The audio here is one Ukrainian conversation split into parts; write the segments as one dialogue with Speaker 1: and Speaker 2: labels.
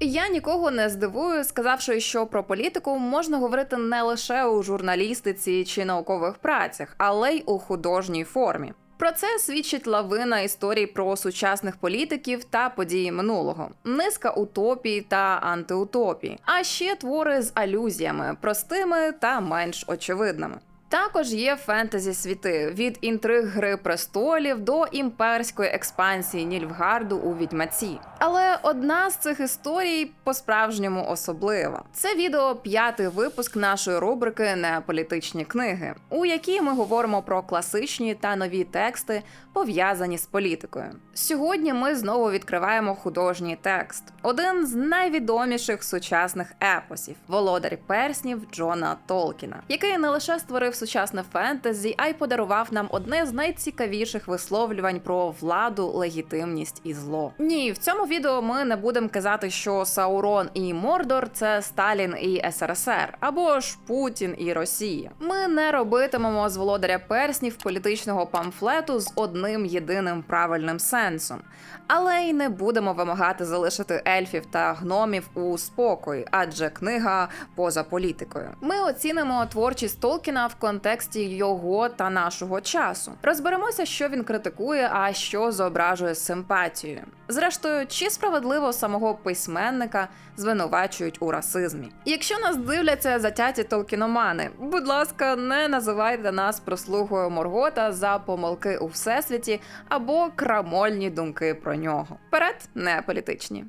Speaker 1: Я нікого не здивую, сказавши, що про політику можна говорити не лише у журналістиці чи наукових працях, але й у художній формі. Про це свідчить лавина історій про сучасних політиків та події минулого, низка утопій та антиутопій, а ще твори з алюзіями, простими та менш очевидними. Також є фентезі світи від інтриг Гри престолів до імперської експансії Нільфгарду у відьмаці. Але одна з цих історій по-справжньому особлива. Це відео п'ятий випуск нашої рубрики Неполітичні книги, у якій ми говоримо про класичні та нові тексти, пов'язані з політикою. Сьогодні ми знову відкриваємо художній текст, один з найвідоміших сучасних епосів Володар перснів Джона Толкіна, який не лише створив сучасне фентезі, а й подарував нам одне з найцікавіших висловлювань про владу, легітимність і зло. Ні, в цьому відео ми не будемо казати, що Саурон і Мордор це Сталін і СРСР, або ж Путін і Росія. Ми не робитимемо з володаря перснів політичного памфлету з одним єдиним правильним сенсом, але й не будемо вимагати залишити ельфів та гномів у спокої, адже книга поза політикою. Ми оцінимо творчість Толкіна в контексті його та нашого часу. Розберемося, що він критикує, а що зображує з симпатією. Зрештою, чи справедливо самого письменника звинувачують у расизмі? Якщо нас дивляться затяті толкіномани, будь ласка, не називайте нас прослугою Моргота за помилки у всесвіті або крамольні думки про нього. Вперед, не політичні.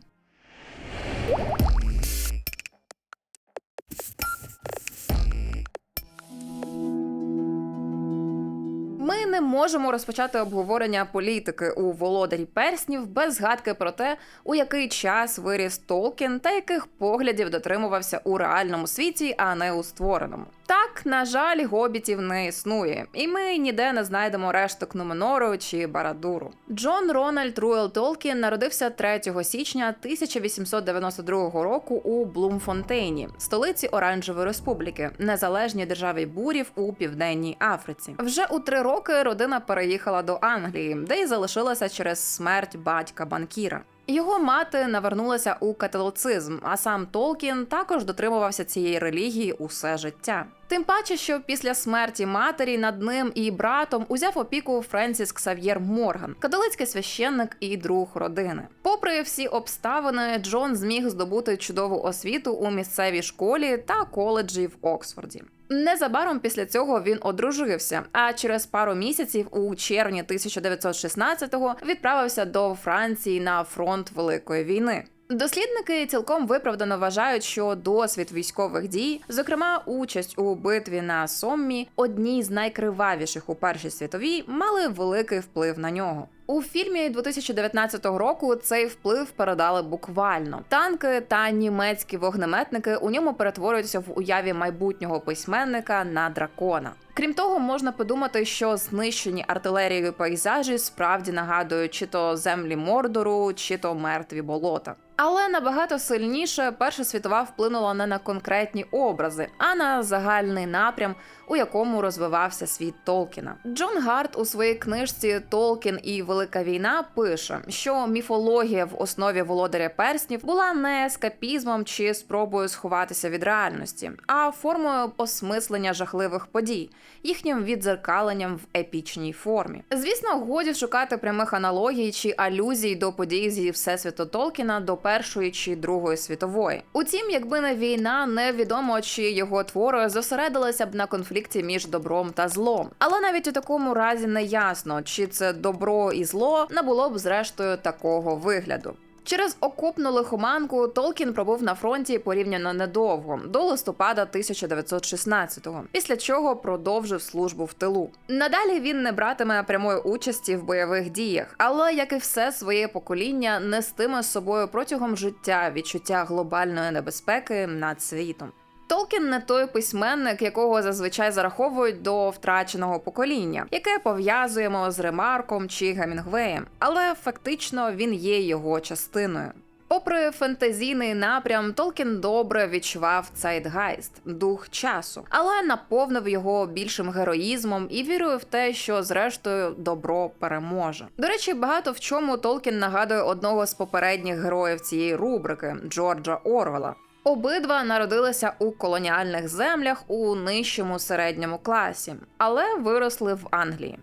Speaker 1: Ми не можемо розпочати обговорення політики у володарі перснів без згадки про те, у який час виріс Толкін та яких поглядів дотримувався у реальному світі, а не у створеному. Так, на жаль, гобітів не існує, і ми ніде не знайдемо решток Нуменору чи Барадуру. Джон Рональд Руел Толкін народився 3 січня 1892 року у Блумфонтейні, столиці Оранжевої Республіки, незалежній державі бурів у південній Африці. Вже у три роки родина переїхала до Англії, де й залишилася через смерть батька банкіра. Його мати навернулася у католицизм, а сам Толкін також дотримувався цієї релігії усе життя. Тим паче, що після смерті матері над ним і братом узяв опіку Френсіс Ксав'єр Морган, католицький священник і друг родини. Попри всі обставини, Джон зміг здобути чудову освіту у місцевій школі та коледжі в Оксфорді. Незабаром після цього він одружився. А через пару місяців, у червні 1916-го, відправився до Франції на фронт Великої війни. Дослідники цілком виправдано вважають, що досвід військових дій, зокрема участь у битві на Соммі, одній з найкривавіших у Першій світовій, мали великий вплив на нього. У фільмі 2019 року цей вплив передали буквально. Танки та німецькі вогнеметники у ньому перетворюються в уяві майбутнього письменника на дракона. Крім того, можна подумати, що знищені артилерією пейзажі справді нагадують чи то землі Мордору, чи то мертві болота. Але набагато сильніше Перша світова вплинула не на конкретні образи, а на загальний напрям, у якому розвивався світ Толкіна. Джон Гарт у своїй книжці Толкін і Велика війна пише, що міфологія в основі володаря перснів була не ескапізмом чи спробою сховатися від реальності, а формою осмислення жахливих подій, їхнім відзеркаленням в епічній формі. Звісно, годі шукати прямих аналогій чи алюзій до подій зі всесвіту Толкіна до Першої чи Другої світової. Утім, якби не війна, невідомо чи його твори зосередилися б на конфлікті між добром та злом. Але навіть у такому разі не ясно, чи це добро і зло не було б зрештою такого вигляду. Через окопну лихоманку Толкін пробув на фронті порівняно недовго до листопада 1916-го, після чого продовжив службу в тилу. Надалі він не братиме прямої участі в бойових діях, але як і все своє покоління, нестиме з собою протягом життя відчуття глобальної небезпеки над світом. Толкін не той письменник, якого зазвичай зараховують до втраченого покоління, яке пов'язуємо з Ремарком чи Гемінгвеєм, але фактично він є його частиною. Попри фентезійний напрям, Толкін добре відчував цейтгайст, дух часу, але наповнив його більшим героїзмом і вірою в те, що зрештою добро переможе. До речі, багато в чому Толкін нагадує одного з попередніх героїв цієї рубрики Джорджа Орвела. Обидва народилися у колоніальних землях у нижчому середньому класі, але виросли в Англії.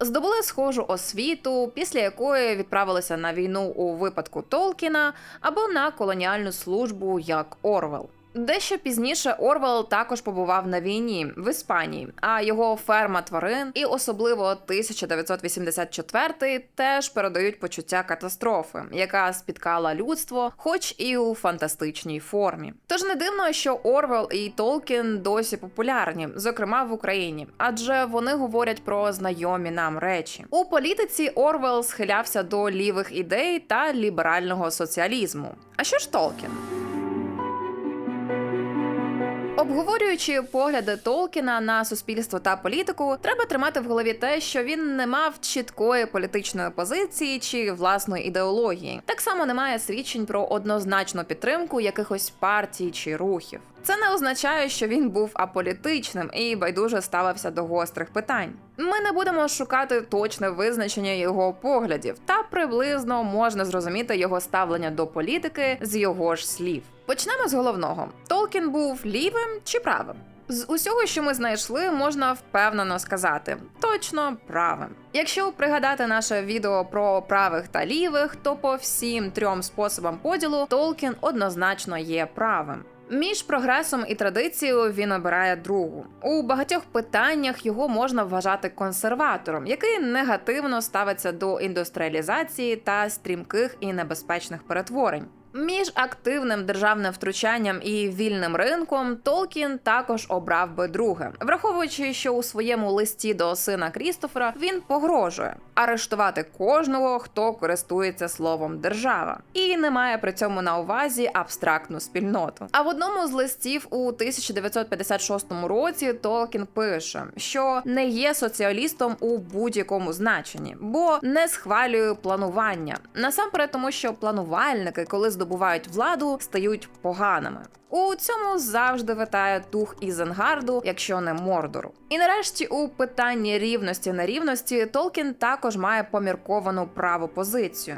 Speaker 1: Здобули схожу освіту, після якої відправилися на війну у випадку Толкіна або на колоніальну службу як Орвел. Дещо пізніше Орвел також побував на війні в Іспанії, а його ферма тварин і особливо 1984 теж передають почуття катастрофи, яка спіткала людство, хоч і у фантастичній формі. Тож не дивно, що Орвел і Толкін досі популярні, зокрема в Україні, адже вони говорять про знайомі нам речі. У політиці Орвел схилявся до лівих ідей та ліберального соціалізму. А що ж Толкін? Обговорюючи погляди Толкіна на суспільство та політику, треба тримати в голові те, що він не мав чіткої політичної позиції чи власної ідеології. Так само немає свідчень про однозначну підтримку якихось партій чи рухів. Це не означає, що він був аполітичним і байдуже ставився до гострих питань. Ми не будемо шукати точне визначення його поглядів, та приблизно можна зрозуміти його ставлення до політики з його ж слів. Почнемо з головного: Толкін був лівим чи правим? З усього, що ми знайшли, можна впевнено сказати точно правим. Якщо пригадати наше відео про правих та лівих, то по всім трьом способам поділу Толкін однозначно є правим. Між прогресом і традицією він обирає другу. У багатьох питаннях його можна вважати консерватором, який негативно ставиться до індустріалізації та стрімких і небезпечних перетворень. Між активним державним втручанням і вільним ринком Толкін також обрав би друге, враховуючи, що у своєму листі до сина Крістофера він погрожує арештувати кожного, хто користується словом держава, і не має при цьому на увазі абстрактну спільноту. А в одному з листів у 1956 році Толкін пише, що не є соціалістом у будь-якому значенні, бо не схвалює планування. Насамперед, тому що планувальники, коли здобувають владу, стають поганими. У цьому завжди витає дух Ізенгарду, якщо не Мордору. І нарешті, у питанні рівності нерівності Толкін також має помірковану праву позицію.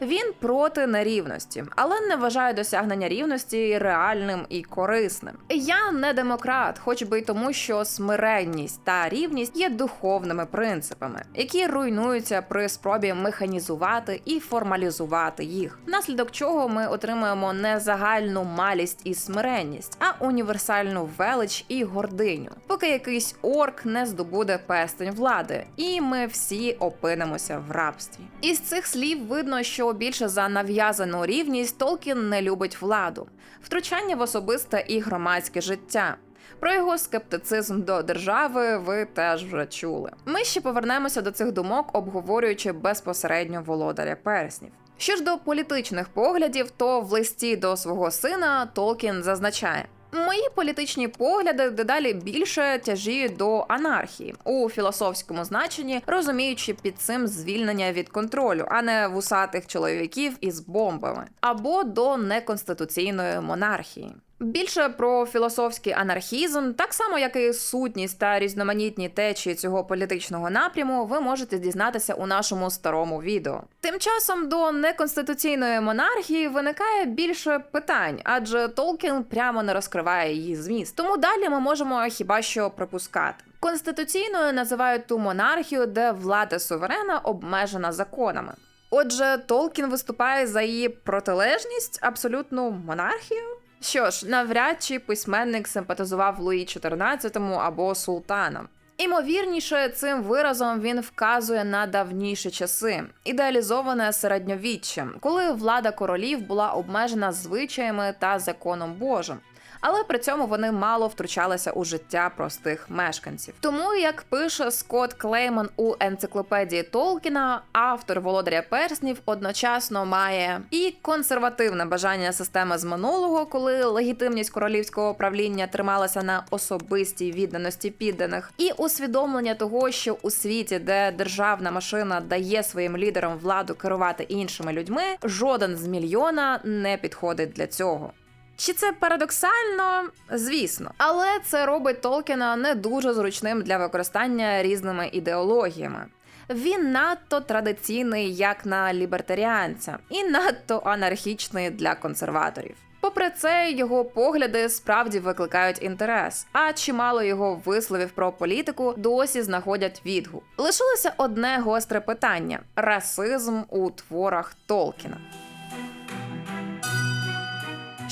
Speaker 1: Він проти нерівності, але не вважає досягнення рівності реальним і корисним. Я не демократ, хоч би й тому, що смиренність та рівність є духовними принципами, які руйнуються при спробі механізувати і формалізувати їх, внаслідок чого ми отримуємо не загальну малість і смиренність, смиренність, а універсальну велич і гординю, поки якийсь орк не здобуде пестень влади, і ми всі опинимося в рабстві. Із цих слів видно, що більше за нав'язану рівність Толкін не любить владу, втручання в особисте і громадське життя. Про його скептицизм до держави ви теж вже чули. Ми ще повернемося до цих думок, обговорюючи безпосередньо володаря перснів. Що ж до політичних поглядів, то в листі до свого сина Толкін зазначає. Мої політичні погляди дедалі більше тяжіють до анархії у філософському значенні, розуміючи під цим звільнення від контролю, а не вусатих чоловіків із бомбами, або до неконституційної монархії. Більше про філософський анархізм, так само як і сутність та різноманітні течії цього політичного напряму, ви можете дізнатися у нашому старому відео. Тим часом до неконституційної монархії виникає більше питань, адже Толкін прямо не розкриває її зміст. Тому далі ми можемо хіба що припускати. Конституційною називають ту монархію, де влада суверена обмежена законами. Отже, Толкін виступає за її протилежність, абсолютну монархію. Що ж, навряд чи письменник симпатизував Луї XIV або султанам. Імовірніше, цим виразом він вказує на давніші часи, ідеалізоване середньовіччя, коли влада королів була обмежена звичаями та законом Божим. Але при цьому вони мало втручалися у життя простих мешканців. Тому, як пише Скотт Клейман у енциклопедії Толкіна, автор володаря перснів одночасно має і консервативне бажання системи з минулого, коли легітимність королівського правління трималася на особистій відданості підданих, і усвідомлення того, що у світі, де державна машина дає своїм лідерам владу керувати іншими людьми, жоден з мільйона не підходить для цього. Чи це парадоксально? Звісно, але це робить Толкіна не дуже зручним для використання різними ідеологіями. Він надто традиційний як на лібертаріанця, і надто анархічний для консерваторів. Попри це, його погляди справді викликають інтерес, а чимало його висловів про політику досі знаходять відгук. Лишилося одне гостре питання: расизм у творах Толкіна.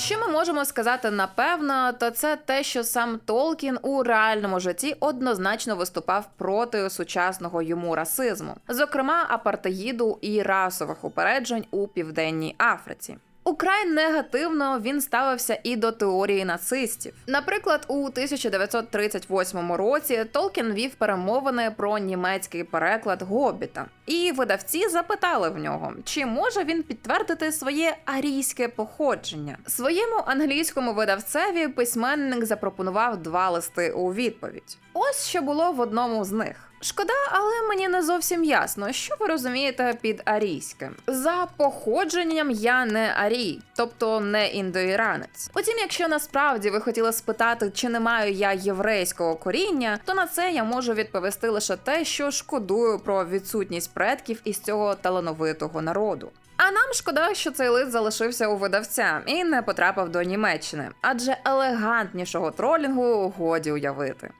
Speaker 1: Що ми можемо сказати напевно, то це те, що сам Толкін у реальному житті однозначно виступав проти сучасного йому расизму, зокрема апартеїду і расових упереджень у південній Африці. Украй негативно він ставився і до теорії нацистів. Наприклад, у 1938 році Толкін вів перемовини про німецький переклад Гобіта, і видавці запитали в нього, чи може він підтвердити своє арійське походження. Своєму англійському видавцеві письменник запропонував два листи у відповідь. Ось що було в одному з них. Шкода, але мені не зовсім ясно, що ви розумієте під арійським. За походженням я не арій, тобто не індоіранець. Утім, якщо насправді ви хотіли спитати, чи не маю я єврейського коріння, то на це я можу відповісти лише те, що шкодую про відсутність предків із цього талановитого народу. А нам шкода, що цей лист залишився у видавця і не потрапив до Німеччини, адже елегантнішого тролінгу годі уявити.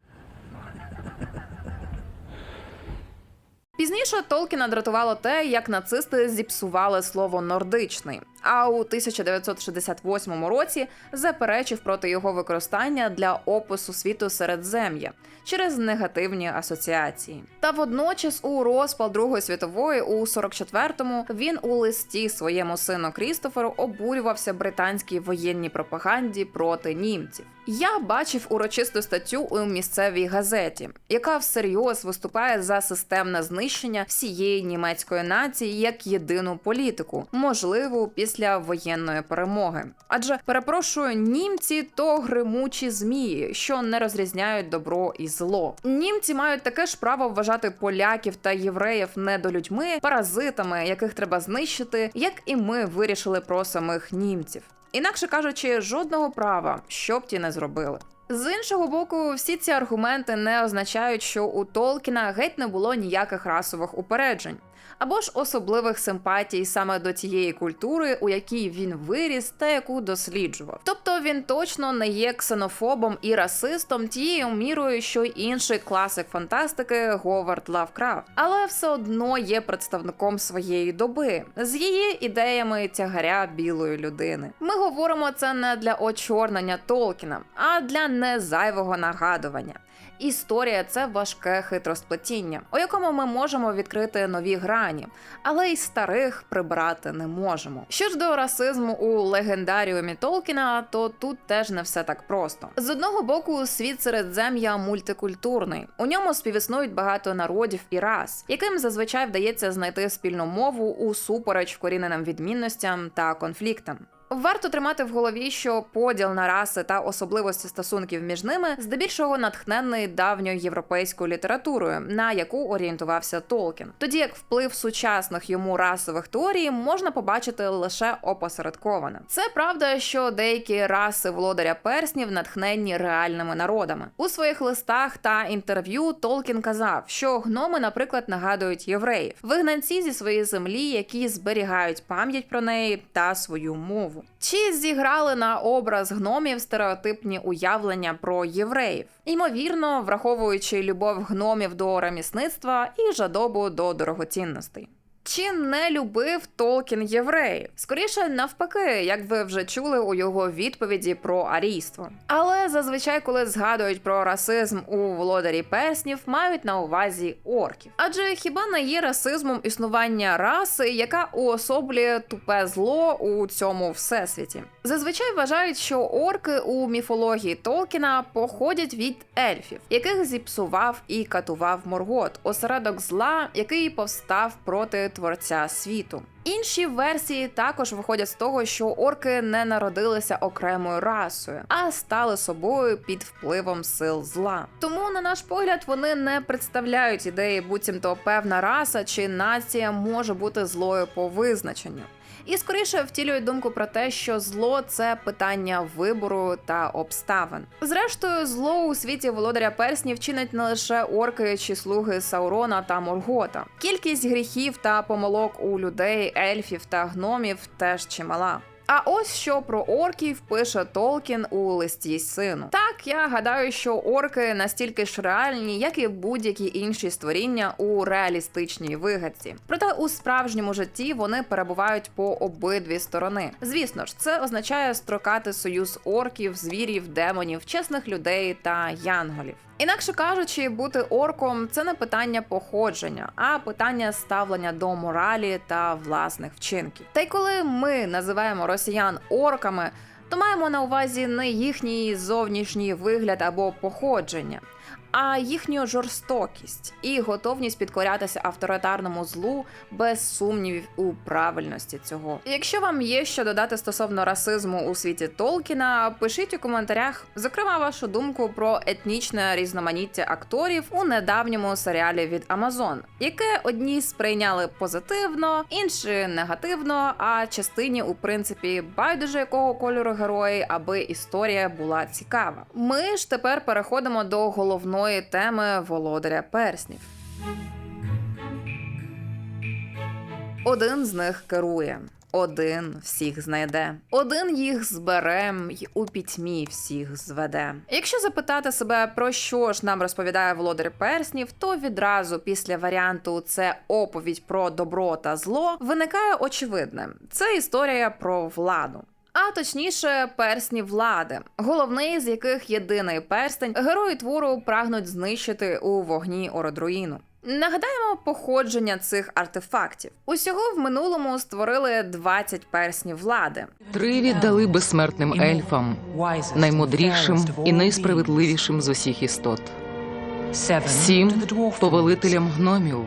Speaker 1: Пізніше Толкіна дратувало те, як нацисти зіпсували слово нордичний, а у 1968 році заперечив проти його використання для опису світу Середзем'я через негативні асоціації. Та водночас, у розпал Другої світової, у 44-му, він у листі своєму сину Крістоферу обурювався британській воєнній пропаганді проти німців. Я бачив урочисту статтю у місцевій газеті, яка всерйоз виступає за системне знищення всієї німецької нації як єдину політику, можливу після воєнної перемоги. Адже перепрошую, німці то гримучі змії, що не розрізняють добро і зло. Німці мають таке ж право вважати поляків та євреїв недолюдьми, паразитами, яких треба знищити, як і ми вирішили про самих німців. Інакше кажучи, жодного права, що б ті не зробили. З іншого боку, всі ці аргументи не означають, що у Толкіна геть не було ніяких расових упереджень або ж особливих симпатій саме до тієї культури, у якій він виріс та яку досліджував. Тобто він точно не є ксенофобом і расистом тією мірою, що й інший класик фантастики Говард Лавкрафт, але все одно є представником своєї доби з її ідеями тягаря білої людини. Ми говоримо це не для очорнення Толкіна, а для незайвого нагадування. Історія це важке хитросплетіння, у якому ми можемо відкрити нові грані, але й старих прибрати не можемо. Що ж до расизму у легендаріумі Толкіна, то тут теж не все так просто. З одного боку, світ середзем'я мультикультурний. У ньому співіснують багато народів і рас, яким зазвичай вдається знайти спільну мову у супереч вкоріненим відмінностям та конфліктам. Варто тримати в голові, що поділ на раси та особливості стосунків між ними здебільшого натхнений давньою європейською літературою, на яку орієнтувався Толкін. Тоді як вплив сучасних йому расових теорій можна побачити лише опосередковано. Це правда, що деякі раси володаря перснів натхненні реальними народами. У своїх листах та інтерв'ю Толкін казав, що гноми, наприклад, нагадують євреїв, вигнанці зі своєї землі, які зберігають пам'ять про неї та свою мову. Чи зіграли на образ гномів стереотипні уявлення про євреїв? Ймовірно, враховуючи любов гномів до ремісництва і жадобу до дорогоцінностей. Чи не любив Толкін євреїв? Скоріше навпаки, як ви вже чули у його відповіді про арійство. Але зазвичай, коли згадують про расизм у володарі перснів, мають на увазі орків. Адже хіба не є расизмом існування раси, яка уособлює тупе зло у цьому всесвіті? Зазвичай вважають, що орки у міфології Толкіна походять від ельфів, яких зіпсував і катував Моргот, осередок зла, який повстав проти творця світу. Інші версії також виходять з того, що орки не народилися окремою расою, а стали собою під впливом сил зла. Тому, на наш погляд, вони не представляють ідеї, буцімто певна раса чи нація може бути злою по визначенню. І скоріше втілюють думку про те, що зло це питання вибору та обставин. Зрештою, зло у світі володаря перснів чинить не лише орки чи слуги Саурона та Моргота. Кількість гріхів та помилок у людей, ельфів та гномів теж чимала. А ось що про орків пише Толкін у листі сину. Так, я гадаю, що орки настільки ж реальні, як і будь-які інші створіння у реалістичній вигадці. Проте у справжньому житті вони перебувають по обидві сторони. Звісно ж, це означає строкати союз орків, звірів, демонів, чесних людей та янголів. Інакше кажучи, бути орком це не питання походження, а питання ставлення до моралі та власних вчинків. Та й коли ми називаємо росіян орками, то маємо на увазі не їхній зовнішній вигляд або походження, а їхню жорстокість і готовність підкорятися авторитарному злу без сумнівів у правильності цього. Якщо вам є що додати стосовно расизму у світі Толкіна, пишіть у коментарях, зокрема, вашу думку про етнічне різноманіття акторів у недавньому серіалі від Amazon, яке одні сприйняли позитивно, інші негативно, а частині, у принципі, байдуже якого кольору герої, аби історія була цікава. Ми ж тепер переходимо до головної теми володаря перснів. Один з них керує. Один всіх знайде, один їх зберем й у пітьмі всіх зведе. Якщо запитати себе про що ж нам розповідає володар перснів, то відразу після варіанту це оповідь про добро та зло виникає очевидне: це історія про владу. А точніше, персні влади, головний з яких єдиний перстень герої твору прагнуть знищити у вогні Ородруїну. Нагадаємо походження цих артефактів. Усього в минулому створили 20 перснів влади.
Speaker 2: Три віддали безсмертним ельфам, наймудрішим і найсправедливішим з усіх істот. Сім повелителям гномів,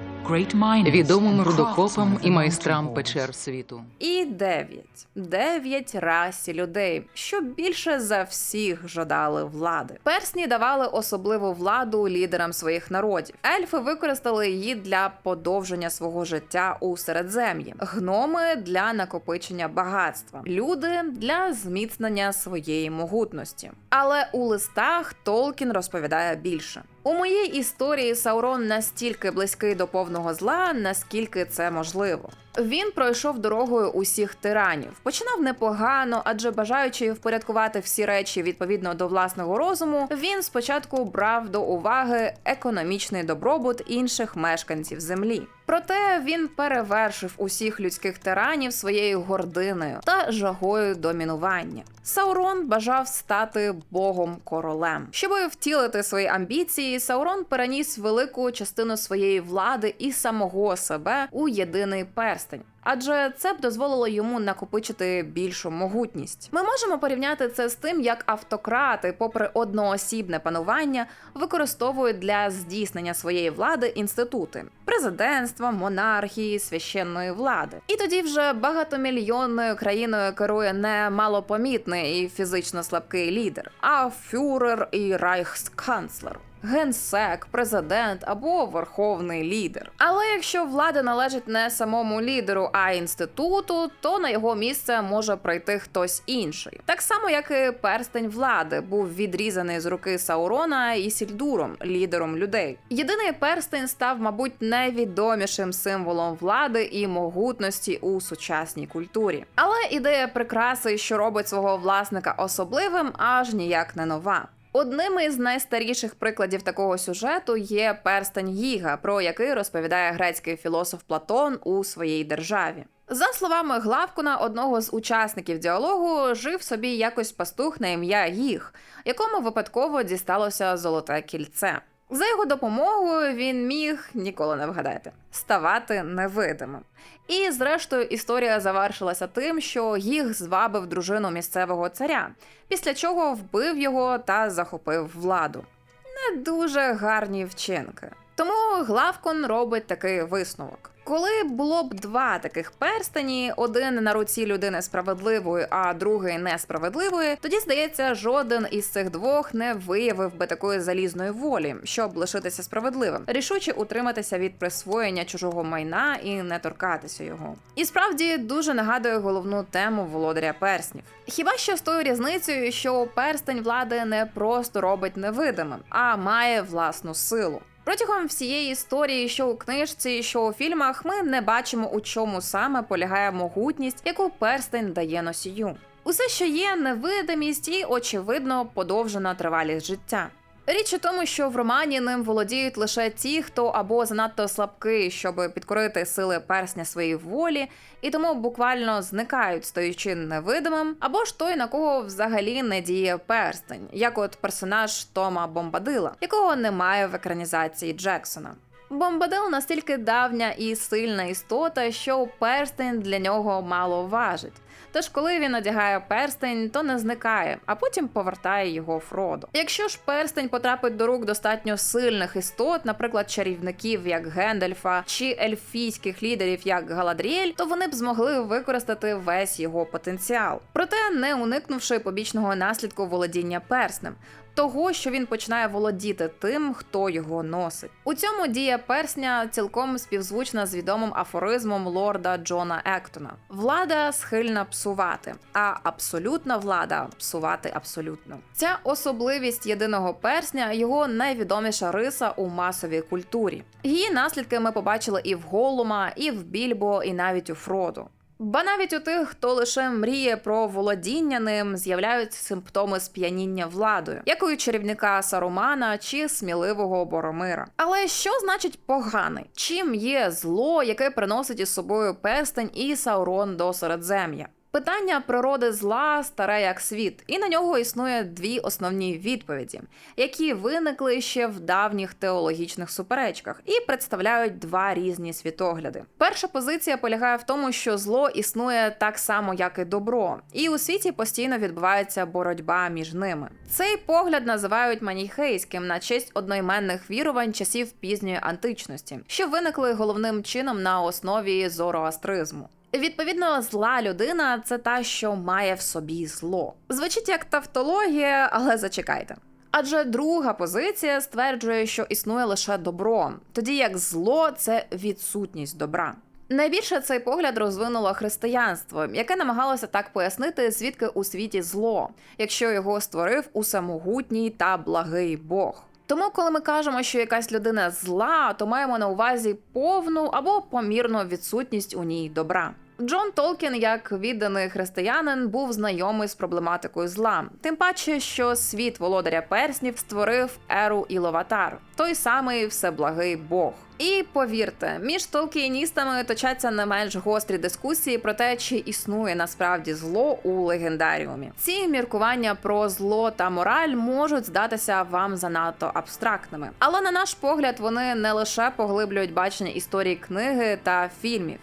Speaker 2: відомим рудокопам і майстрам печер світу.
Speaker 1: І дев'ять дев'ять расі людей, що більше за всіх жадали влади. Персні давали особливу владу лідерам своїх народів. Ельфи використали її для подовження свого життя у середзем'ї, гноми для накопичення багатства, люди для зміцнення своєї могутності. Але у листах Толкін розповідає більше. У моїй історії Саурон настільки близький до повного зла, наскільки це можливо. Він пройшов дорогою усіх тиранів. Починав непогано, адже бажаючи впорядкувати всі речі відповідно до власного розуму, він спочатку брав до уваги економічний добробут інших мешканців землі. Проте він перевершив усіх людських тиранів своєю гординою та жагою домінування. Саурон бажав стати богом королем. Щоб втілити свої амбіції, Саурон переніс велику частину своєї влади і самого себе у єдиний перстень. Адже це б дозволило йому накопичити більшу могутність. Ми можемо порівняти це з тим, як автократи, попри одноосібне панування, використовують для здійснення своєї влади інститути президентства, монархії, священної влади. І тоді вже багатомільйонною країною керує не малопомітний і фізично слабкий лідер, а фюрер і райхсканцлер генсек, президент або верховний лідер. Але якщо влада належить не самому лідеру, а інституту, то на його місце може прийти хтось інший. Так само, як і перстень влади був відрізаний з руки Саурона і Сільдуром, лідером людей. Єдиний перстень став, мабуть, найвідомішим символом влади і могутності у сучасній культурі. Але ідея прикраси, що робить свого власника особливим, аж ніяк не нова. Одним із найстаріших прикладів такого сюжету є перстень Гіга, про який розповідає грецький філософ Платон у своїй державі. За словами Главкуна, одного з учасників діалогу, жив собі якось пастух на ім'я Гіг, якому випадково дісталося золоте кільце. За його допомогою він міг ніколи не вгадайте ставати невидимим. І зрештою історія завершилася тим, що їх звабив дружину місцевого царя, після чого вбив його та захопив владу. Не дуже гарні вчинки. Тому Главкон робить такий висновок. Коли було б два таких перстені, один на руці людини справедливої, а другий несправедливої, тоді здається, жоден із цих двох не виявив би такої залізної волі, щоб лишитися справедливим, рішуче утриматися від присвоєння чужого майна і не торкатися його. І справді дуже нагадує головну тему володаря перснів. Хіба що з тою різницею, що перстень влади не просто робить невидимим, а має власну силу. Протягом всієї історії, що у книжці, що у фільмах, ми не бачимо, у чому саме полягає могутність, яку перстень дає носію. Усе, що є, невидимість і, очевидно, подовжена тривалість життя. Річ у тому, що в романі ним володіють лише ті, хто або занадто слабкий, щоб підкорити сили персня своєї волі, і тому буквально зникають, стаючи невидимим, або ж той, на кого взагалі не діє перстень, як от персонаж Тома Бомбадила, якого немає в екранізації Джексона. Бомбадил настільки давня і сильна істота, що перстень для нього мало важить. Тож, коли він одягає перстень, то не зникає, а потім повертає його Фродо. Якщо ж перстень потрапить до рук достатньо сильних істот, наприклад, чарівників як Гендельфа чи ельфійських лідерів як Галадріель, то вони б змогли використати весь його потенціал, проте не уникнувши побічного наслідку володіння перснем. Того, що він починає володіти тим, хто його носить. У цьому дія персня цілком співзвучна з відомим афоризмом лорда Джона Ектона: влада схильна псувати, а абсолютна влада псувати абсолютно. Ця особливість єдиного персня його найвідоміша риса у масовій культурі. Її наслідки ми побачили і в Голума, і в Більбо, і навіть у Фроду. Ба навіть у тих, хто лише мріє про володіння ним, з'являються симптоми сп'яніння владою, як у чарівника Сарумана чи сміливого Боромира. Але що значить поганий? Чим є зло, яке приносить із собою перстень і Саурон до Середзем'я? Питання природи зла старе як світ, і на нього існує дві основні відповіді, які виникли ще в давніх теологічних суперечках і представляють два різні світогляди. Перша позиція полягає в тому, що зло існує так само, як і добро, і у світі постійно відбувається боротьба між ними. Цей погляд називають маніхейським на честь одноіменних вірувань часів пізньої античності, що виникли головним чином на основі зороастризму. Відповідно, зла людина це та, що має в собі зло. Звучить як тавтологія, але зачекайте. Адже друга позиція стверджує, що існує лише добро, тоді як зло це відсутність добра. Найбільше цей погляд розвинуло християнство, яке намагалося так пояснити, звідки у світі зло, якщо його створив усамогутній та благий Бог. Тому, коли ми кажемо, що якась людина зла, то маємо на увазі повну або помірну відсутність у ній добра. Джон Толкін, як відданий християнин, був знайомий з проблематикою зла, тим паче, що світ володаря перснів створив еру Іловатар, той самий всеблагий Бог. І повірте, між толкієністами точаться не менш гострі дискусії про те, чи існує насправді зло у легендаріумі. Ці міркування про зло та мораль можуть здатися вам занадто абстрактними, але на наш погляд вони не лише поглиблюють бачення історії книги та фільмів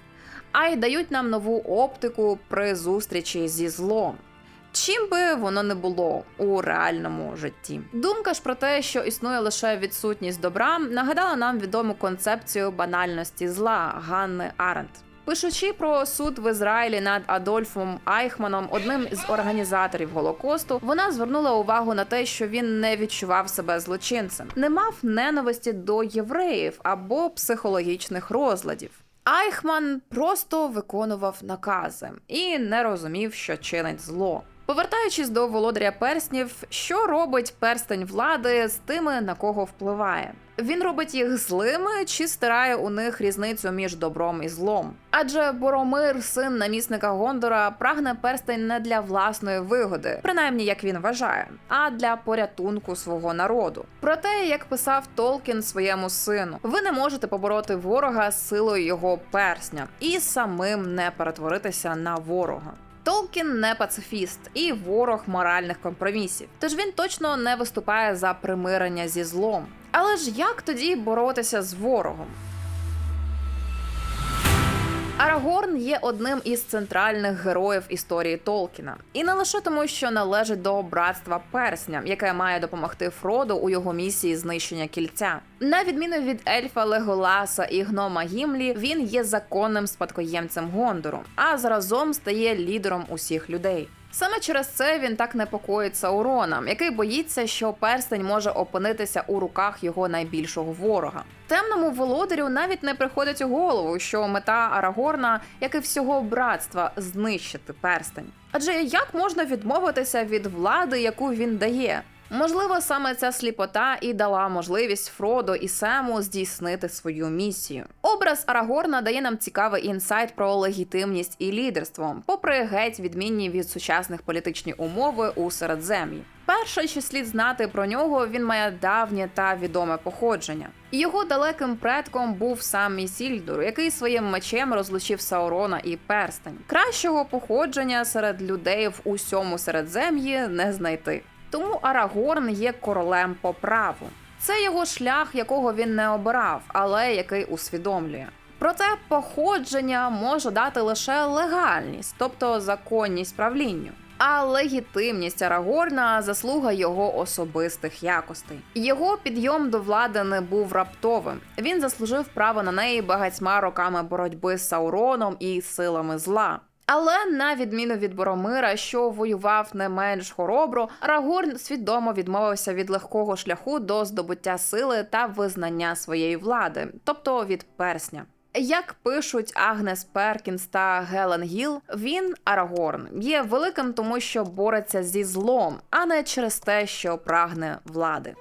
Speaker 1: а й дають нам нову оптику при зустрічі зі злом. Чим би воно не було у реальному житті. Думка ж про те, що існує лише відсутність добра, нагадала нам відому концепцію банальності зла Ганни Аренд. Пишучи про суд в Ізраїлі над Адольфом Айхманом, одним з організаторів Голокосту, вона звернула увагу на те, що він не відчував себе злочинцем, не мав ненависті до євреїв або психологічних розладів. Айхман просто виконував накази і не розумів, що чинить зло. Повертаючись до володаря перснів, що робить перстень влади з тими, на кого впливає? Він робить їх злими чи стирає у них різницю між добром і злом? Адже Боромир, син намісника Гондора, прагне перстень не для власної вигоди, принаймні як він вважає, а для порятунку свого народу. Проте, як писав Толкін своєму сину, ви не можете побороти ворога силою його персня і самим не перетворитися на ворога. Толкін не пацифіст і ворог моральних компромісів, тож він точно не виступає за примирення зі злом. Але ж як тоді боротися з ворогом? Арагорн є одним із центральних героїв історії Толкіна, і не лише тому, що належить до братства персня, яке має допомогти Фроду у його місії знищення кільця. На відміну від ельфа Леголаса і гнома Гімлі, він є законним спадкоємцем Гондору, а заразом стає лідером усіх людей. Саме через це він так непокоїться уроном, який боїться, що перстень може опинитися у руках його найбільшого ворога. Темному володарю навіть не приходить у голову, що мета Арагорна, як і всього братства, знищити перстень. Адже як можна відмовитися від влади, яку він дає? Можливо, саме ця сліпота і дала можливість Фродо і Сему здійснити свою місію. Образ Арагорна дає нам цікавий інсайт про легітимність і лідерство, попри геть відмінні від сучасних політичні умови у середзем'ї. Перше, що слід знати про нього, він має давнє та відоме походження. Його далеким предком був сам Місільдур, який своїм мечем розлучив Саурона і перстень. Кращого походження серед людей в усьому середзем'ї не знайти. Тому Арагорн є королем по праву. Це його шлях, якого він не обирав, але який усвідомлює. Проте походження може дати лише легальність, тобто законність правлінню. А легітимність Арагорна заслуга його особистих якостей. Його підйом до влади не був раптовим. Він заслужив право на неї багатьма роками боротьби з Сауроном і силами зла. Але на відміну від Боромира, що воював не менш хоробро, Арагорн свідомо відмовився від легкого шляху до здобуття сили та визнання своєї влади, тобто від персня. Як пишуть Агнес Перкінс та Гелен Гіл, він Арагорн є великим, тому що бореться зі злом, а не через те, що прагне влади.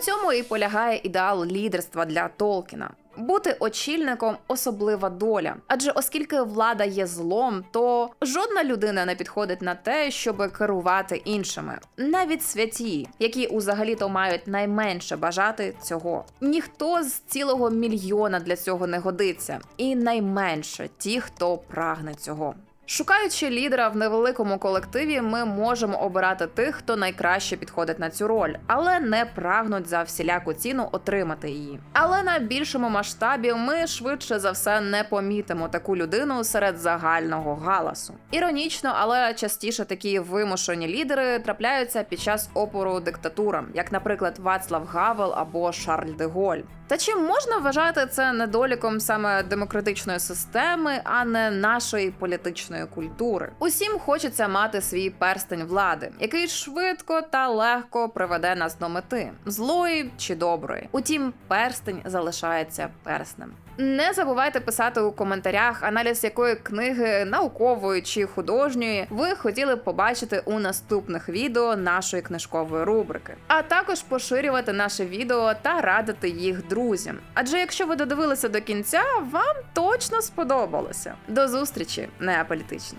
Speaker 1: Цьому і полягає ідеал лідерства для Толкіна. Бути очільником особлива доля, адже оскільки влада є злом, то жодна людина не підходить на те, щоб керувати іншими, навіть святі, які узагалі-то мають найменше бажати цього. Ніхто з цілого мільйона для цього не годиться, і найменше ті, хто прагне цього. Шукаючи лідера в невеликому колективі, ми можемо обирати тих, хто найкраще підходить на цю роль, але не прагнуть за всіляку ціну отримати її. Але на більшому масштабі ми швидше за все не помітимо таку людину серед загального галасу. Іронічно, але частіше такі вимушені лідери трапляються під час опору диктатурам, як, наприклад, Вацлав Гавел або Шарль де Голь. Та чи можна вважати це недоліком саме демократичної системи, а не нашої політичної культури? Усім хочеться мати свій перстень влади, який швидко та легко приведе нас до мети злої чи доброї. Утім, перстень залишається перснем. Не забувайте писати у коментарях аналіз якої книги наукової чи художньої ви хотіли б побачити у наступних відео нашої книжкової рубрики, а також поширювати наше відео та радити їх друзям. Адже якщо ви додивилися до кінця, вам точно сподобалося. До зустрічі, неаполітичні!